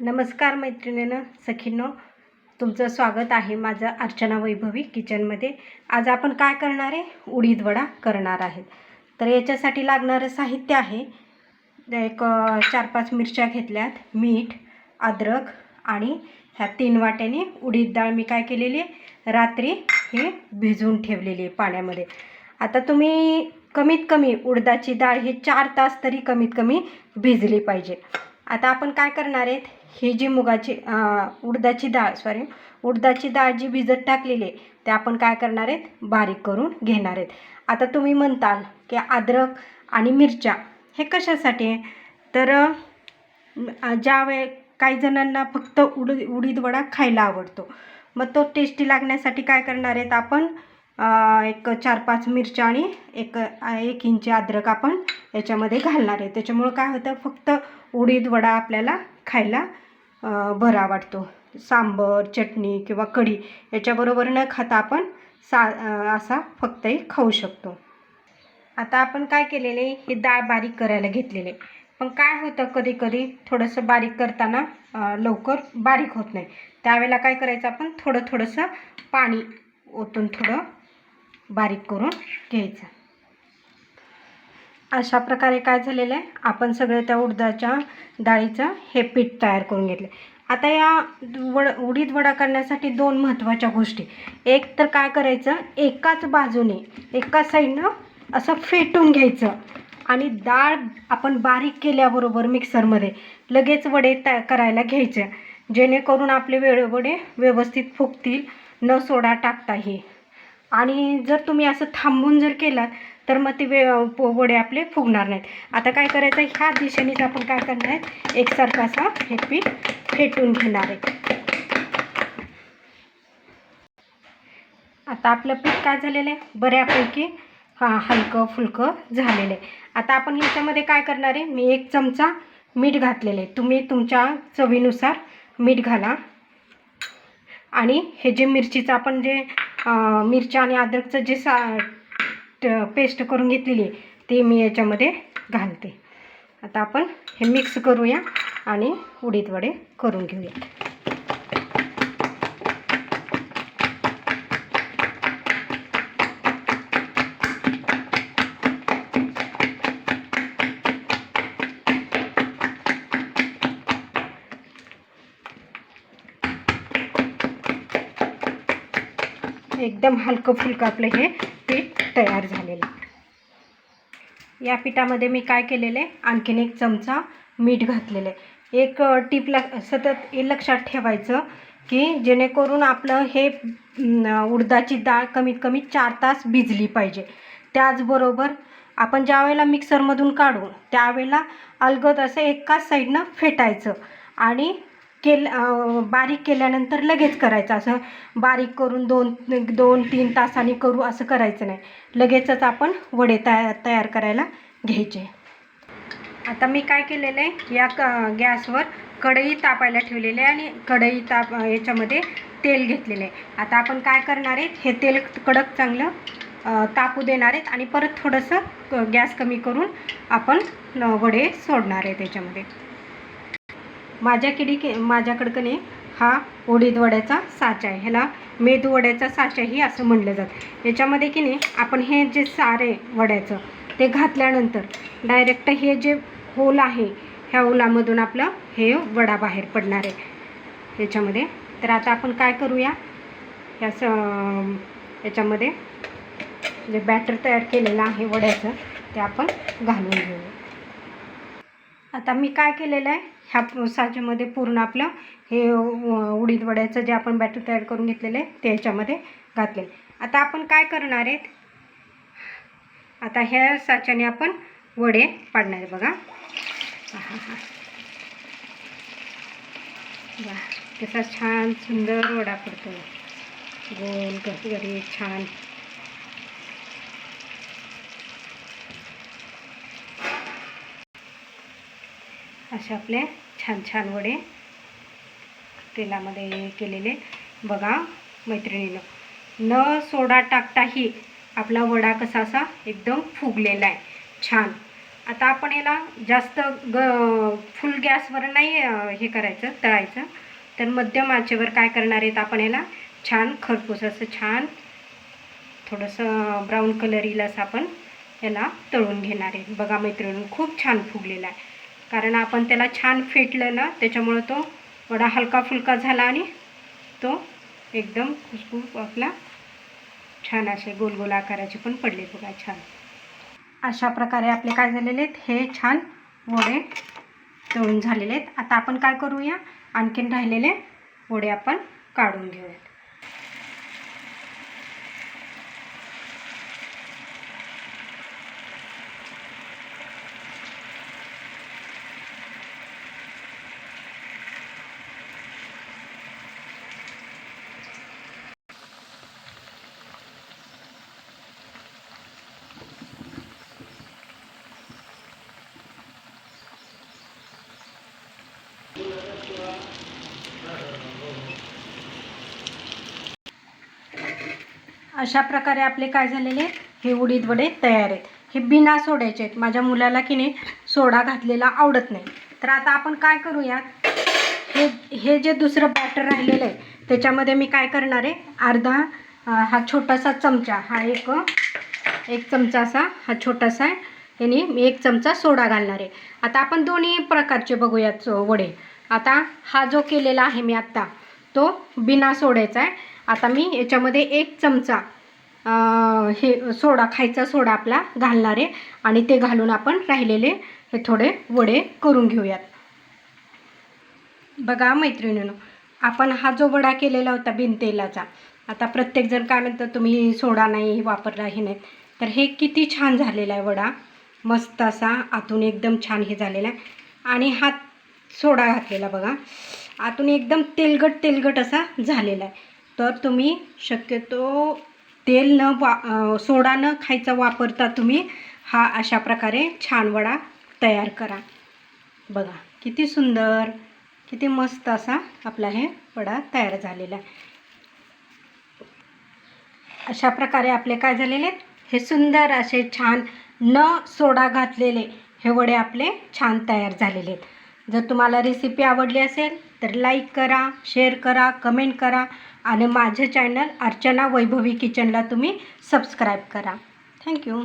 नमस्कार मैत्रिणीनं सखींनो. तुमचं स्वागत आहे माझं अर्चना वैभवी किचनमध्ये. आज आपण काय करणार आहे? उडीद वडा करणार आहेत. तर याच्यासाठी लागणारं साहित्य आहे. एक चार पाच मिरच्या घेतल्यात मीठ अद्रक आणि ह्या तीन वाट्याने उडीद डाळ मी काय केलेली आहे? रात्री हे भिजवून ठेवलेली आहे पाण्यामध्ये. आता तुम्ही कमीत कमी उडदाची डाळ ही चार तास तरी कमीत कमी भिजली पाहिजे. आता आपण काय करणार आहेत? ही जी मुगाची उडदाची डाळ सॉरी उडदाची डाळ जी भिजत टाकलेली आहे ते आपण काय करणार आहेत? बारीक करून घेणार आहेत. आता तुम्ही म्हणताल की अद्रक आणि मिरच्या हे कशासाठी आहे? तर ज्या वेळे काही जणांना फक्त उड उडीद वडा खायला आवडतो मग तो टेस्टी लागण्यासाठी काय करणार आहेत आपण? एक चार पाच मिरच्या आणि एक एक इंची अद्रक आपण याच्यामध्ये घालणार आहे. त्याच्यामुळं काय होतं फक्त उडीद वडा आपल्याला खायला बरा वाटतो. सांबर चटणी किंवा कढी याच्याबरोबर न खाता आपण सा असा फक्तही खाऊ शकतो. आता आपण काय केलेले ही डाळ बारीक करायला घेतलेले पण काय होतं कधी कधी थोडंसं बारीक करताना लवकर बारीक होत नाही. त्यावेळेला काय करायचं आपण थोडं थोडंसं पाणी ओतून थोडं बारीक करून घ्यायचं. अशा प्रकारे काय झालेलं आहे? आपण सगळं त्या उडदाच्या डाळीचं हे पीठ तयार करून घेतले. आता या वड उडीद वडा करण्यासाठी दोन महत्त्वाच्या गोष्टी. एक तर काय करायचं? एकाच बाजूने एका साईडनं असं फेटून घ्यायचं. आणि डाळ आपण बारीक केल्याबरोबर मिक्सरमध्ये लगेच वडे तया करायला घ्यायचे. जेणेकरून आपले वेळ वडे व्यवस्थित फुगतील न सोडा टाकता येईल. आणि जर तुम्ही असं थांबून जर केलात तर मग ते वे प- वडे आपले फुगणार नाहीत. आता काय करायचं ह्या दिशेनेच आपण काय करणार आहे? एकसारखा असा हे पीठ फेटून घेणार आहे. आता आपलं पीठ काय झालेलं आहे? बऱ्यापैकी हा हलकं फुलकं झालेलं आहे. आता आपण ह्याच्यामध्ये काय करणार आहे? मी एक चमचा मीठ घातलेलं आहे. तुम्ही तुमच्या चवीनुसार मीठ घाला. आणि हे जे मिरचीचं आपण जे मिरच्या आणि अद्रकचं जे सा ट- पेस्ट करून घेतलेली आहे ते मी याच्यामध्ये घालते. आता आपण हे मिक्स करूया आणि उडीद वडे करून घेऊया. एकदम हलकं फुलकं आपलं हे पीठ तयार झालेलं. आहे या पिठामध्ये मी काय केलेलं आहे? आणखीन एक चमचा मीठ घातलेलं आहे. एक टीप ल सतत हे लक्षात ठेवायचं की जेणेकरून आपलं हे उडदाची डाळ कमीत कमी चार तास भिजली पाहिजे. त्याचबरोबर आपण ज्या वेळेला मिक्सरमधून काढू त्यावेळेला अलगद असं एकाच साईडनं फेटायचं आणि केल बारीक केल्यानंतर लगेच करायचं. असं बारीक करून दोन दोन तीन तासांनी करू असं करायचं नाही. लगेचच आपण वडे तयार तयार करायला घ्यायचे. आता मी काय केलेलं आहे? या क गॅसवर कढई तापायला ठेवलेली आहे आणि कढई ताप याच्यामध्ये तेल घेतलेलं आहे. आता आपण काय करणार आहे? हे तेल कडक चांगलं तापू देणार आहेत आणि परत थोडंसं गॅस कमी करून आपण वडे सोडणार आहे त्याच्यामध्ये. माझ्याकडे के नाही हा उडीद वड्याचा साचा आहे. ह्याला मेदू वड्याचा साचाही असं म्हणलं जातं. याच्यामध्ये की नाही आपण हे जे सारे वड्याचं ते घातल्यानंतर डायरेक्ट हे जे होल आहे ह्या होलामधून आपलं हे वडा बाहेर पडणार आहे. याच्यामध्ये. तर आता आपण काय करूया? ह्या स याच्यामध्ये जे बॅटर तयार केलेलं आहे वड्याचं ते आपण घालून घेऊया. आता मी काय केलेलं आहे? ह्या साच्यामध्ये पूर्ण आपलं हे उडीद वड्याचं जे आपण बॅटर तयार करून घेतलेलं आहे ते ह्याच्यामध्ये घातले आता आपण काय करणार आहेत? आता ह्या साच्याने आपण वडे पाडणार आहे बघा. आहाहा. वा कसा छान सुंदर वडा पडतो गोल गरी छान. असे आपले छान छान वडे तेलामध्ये केलेले. बघा मैत्रिणीनं. न सोडा टाकताही आपला वडा कसा असा एकदम फुगलेला आहे. छान. आता आपण याला जास्त ग फुल गॅसवर नाही हे करायचं तळायचं. तर मध्यम आचेवर काय करणार आहेत आपण याला? छान खरपूस असं छान थोडंसं ब्राऊन कलर येईल असं आपण याला तळून घेणार आहे बघा मैत्रिणी खूप छान फुगलेला आहे. कारण आपण त्याला छान फेटलं ना त्याच्यामुळं तो वडा हलका फुलका झाला आणि तो एकदम खुशबू आपला छान असे गोल गोल आकाराचे पण पडले बघा छान. अशा प्रकारे आपले काय झालेले आहेत हे छान वडे तळून झालेले आहेत. आता आपण काय करूया? आणखीन राहिलेले वडे आपण काढून घेऊयात. अशा प्रकारे आपले काय झालेले हे उडीद वडे तयार आहेत. हे बिना सोड्याचे आहेत. माझ्या मुलाला की नाही सोडा घातलेला आवडत नाही. तर आता आपण काय करूयात हे हे जे दुसरं बॅटर राहिलेलं आहे त्याच्यामध्ये मी काय करणार आहे? अर्धा हा छोटासा चमचा हा एक एक चमचा असा हा छोटासा आहे. याने मी एक चमचा सोडा घालणार आहे. आता आपण दोन्ही प्रकारचे बघूयात सो- वडे. आता हा जो केलेला आहे मी आत्ता तो बिना सोड्याचा आहे. आता मी याच्यामध्ये एक चमचा हे सोडा खायचा सोडा आपला घालणार आहे. आणि ते घालून आपण राहिलेले हे थोडे वडे करून घेऊयात. बघा मैत्रिणीनं आपण हा जो वडा केलेला होता बिनतेलाचा आता प्रत्येकजण काय म्हणतं तुम्ही सोडा नाही वापरला हे नाही. तर हे किती छान झालेला आहे वडा. मस्त असा आतून एकदम छान हे झालेला आहे. आणि हा सोडा घातलेला बघा. आतून एकदम तेलगट तेलगट असा झालेला आहे. तर तुम्ही शक्यतो तेल न वा सोडा न खायचा वापरता तुम्ही हा अशा प्रकारे छान वडा तयार करा. बघा किती सुंदर किती मस्त असा आपला हे वडा तयार झालेला आहे. अशा प्रकारे आपले काय झालेले आहेत? हे सुंदर असे छान न सोडा घातलेले हे वडे आपले छान तयार झालेले आहेत. जर तुम्हाला रेसिपी आवडली असेल तर लाईक करा शेअर करा कमेंट करा. आणि माझं चॅनल अर्चना वैभवी किचनला तुम्ही सबस्क्राईब करा. थँक्यू